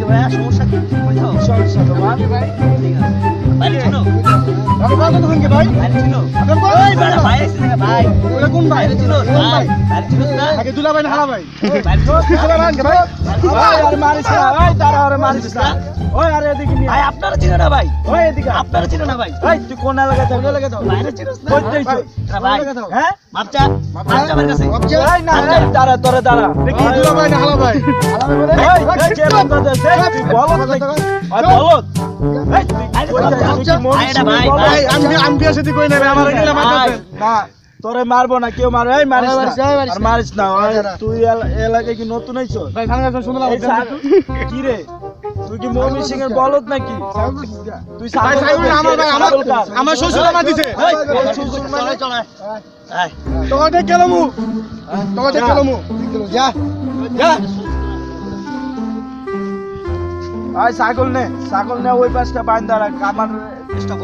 ভাইয়া সমস্যা কি ওই ওই আপনারা ছিল না ভাই ওই এদিকে আপনারা ছিল না ভাই ভাই তুই কোন এলাকায় থাকবি এলাকায় থাকবি বাইরে ছিল না ভাই হ্যাঁ মাপচা মাপচা আমার কাছে ভাই না দাঁড়া তোরে দাঁড়া দেখি দুলা ভাই না হালা ভাই হালা ভাই এই কে বন্ধ দে তুই বলত ওই বলত আমি বিয়ে না তোরে মারবো না কেউ মারবে মারিস না আর তুই এলাকায় কি নতুন শুনলাম কি রে তুই কি মমি সিং এর বলত নাকি তুই আমার শ্বশুর আমার দিছে। মানে চলে কেলমু তোমাদের কেলমু যা যা আয় ছাগল নে ছাগল নে ওই পাশটা বাইন্দা রাখ আমার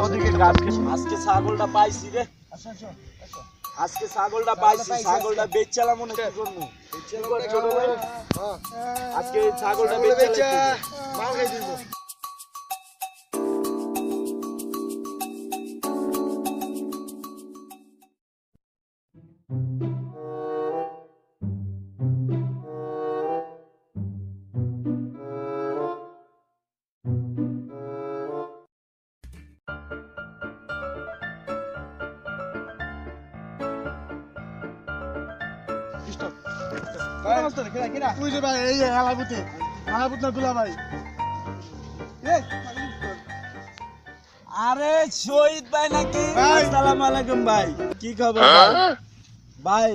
ওদিকে গাছ আজকে ছাগলটা পাইছি রে। আজকে ছাগলটা পাইছি ছাগলটা বেচালাম মনে কি? করব ভাই আজকে ছাগলটা বেচালাম মাল খাই দিব তুই যে ভাই এই হালাপুতে হালাপুত না দুলা ভাই। আরে শহীদ ভাই নাকি? ভাই। আলাইকুম ভাই। কি খবর ভাই?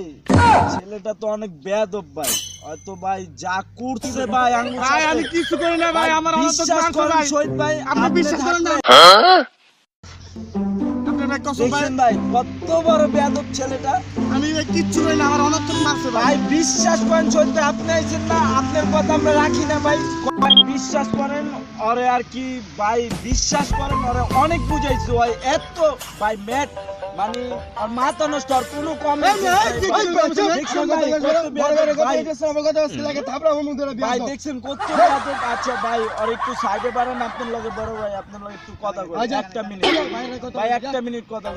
ছেলেটা তো অনেক বেয়াদব ভাই। হয়তো ভাই যা করছে ভাই আমি কিছু করি না ভাই আমার বিশ্বাস করেন শহীদ ভাই আপনি বিশ্বাস করেন না? কসম ভাই ভাই কত বড় বেয়াদব ছেলেটা। আমি ভাই কিচ্ছু করি না আমার অনর্থক মারছে ভাই। বিশ্বাস করেন আপনি আইছেন না আপনার কথা আমরা রাখি না ভাই। ভাই বিশ্বাস করেন ওরে আর কি ভাই বিশ্বাস করেন ওরে অনেক বুঝাইছি ভাই এত ভাই ম্যাট মানে আর মাথা নষ্ট আর কোনো কম ভাই। দেখছেন কত আচ্ছা ভাই। আর একটু সাইডে বাড়ান আপনার লগে বড় ভাই আপনার লগে একটু কথা কই একটা মিনিট। ভাই একটা মিনিট কথা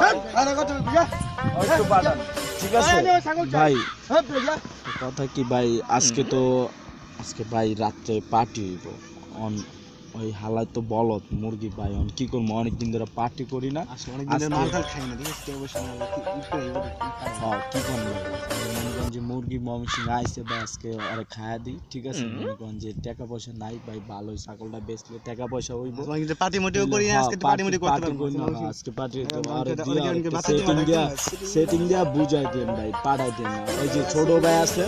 হ্যাঁ? ভাইয়ের কথা বল, যা। একটু পাঠান ঠিক আছে। ভাই। হ্যাঁ, কথা কি ভাই আজকে তো আজকে ভাই রাত্রে পার্টি হইব। অন ওই হালায় তো বলত মুরগি ভাই অন কি করব? অনেকদিন ধরে পার্টি করি না। আজকে- হ্যাঁ, কি করব? মনে যে মুরগি মমিসিং আইসে ভাই আজকে আরে খায়া দিই ঠিক আছে? মনে টাকা পয়সা নাই ভাই ভালোই ছাগলটা বেচলে টাকা পয়সা হইব। তোমার কিন্তু পার্টি মোটেও করি না, হ্যাঁ, আজকে পার্টি মোটেও করতে পারব না। হ্যাঁ, আজকে পার্টি হ্যাঁ, আর সেটিং দিয়া সেটিং দিয়া বুঝাই দেন ভাই পাঠাই দেন। ওই যে ছোট ভাই আছে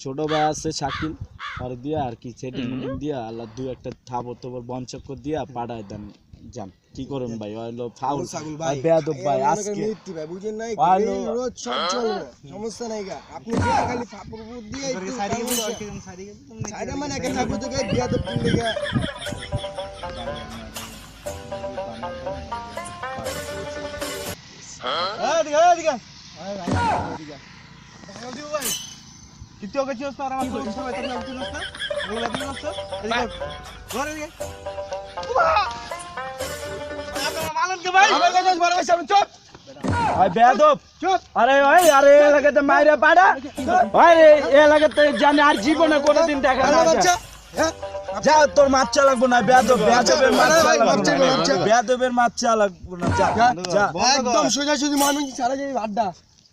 ছোট ভাই আছে শাকিল আর দিয়া আর কি সেটিং দিয়া আল্লাহ দু একটা থাবর তোবর বঞ্চক্কর দিয়া পাঠাই দেন যান। কি করুন ভাই? হইল ফাউল। ছাগল ভাই। বেয়াদব ভাই আজকে। বুঝেন নাই? ভাই, এই নো- রোজ সব চলবে সমস্যা নাই গা। আপনি খালি ফাপুর উপর দিয়ে একটু সাইডে মানে একটা ঠাকুর থেকে বিয়া তো তিন দিকে দ্বিতীয় গেছি আমার তো তো লাগছে লাগছে এদিকে ঘরে দিকে আপনারা মালনকে ভাই আমার কথা বড় হইছে আমি চুপ ভাই বেয়াদব চুপ আরে ভাই আরে এ লাগাতে মাইরা পাড়া ভাই এ লাগাতে জানি আর জীবনে কোনোদিন দেখা না হ্যাঁ যা তোর মাছ চালাকবো না বেয়াদব বেয়াদবের মাছ আরে ভাই, মাছ চালাকবো চালাকবো, মাছ না বেয়াদবের মাছ না যা একদম সোজা সোজা মানুষ সারা যাই আড্ডা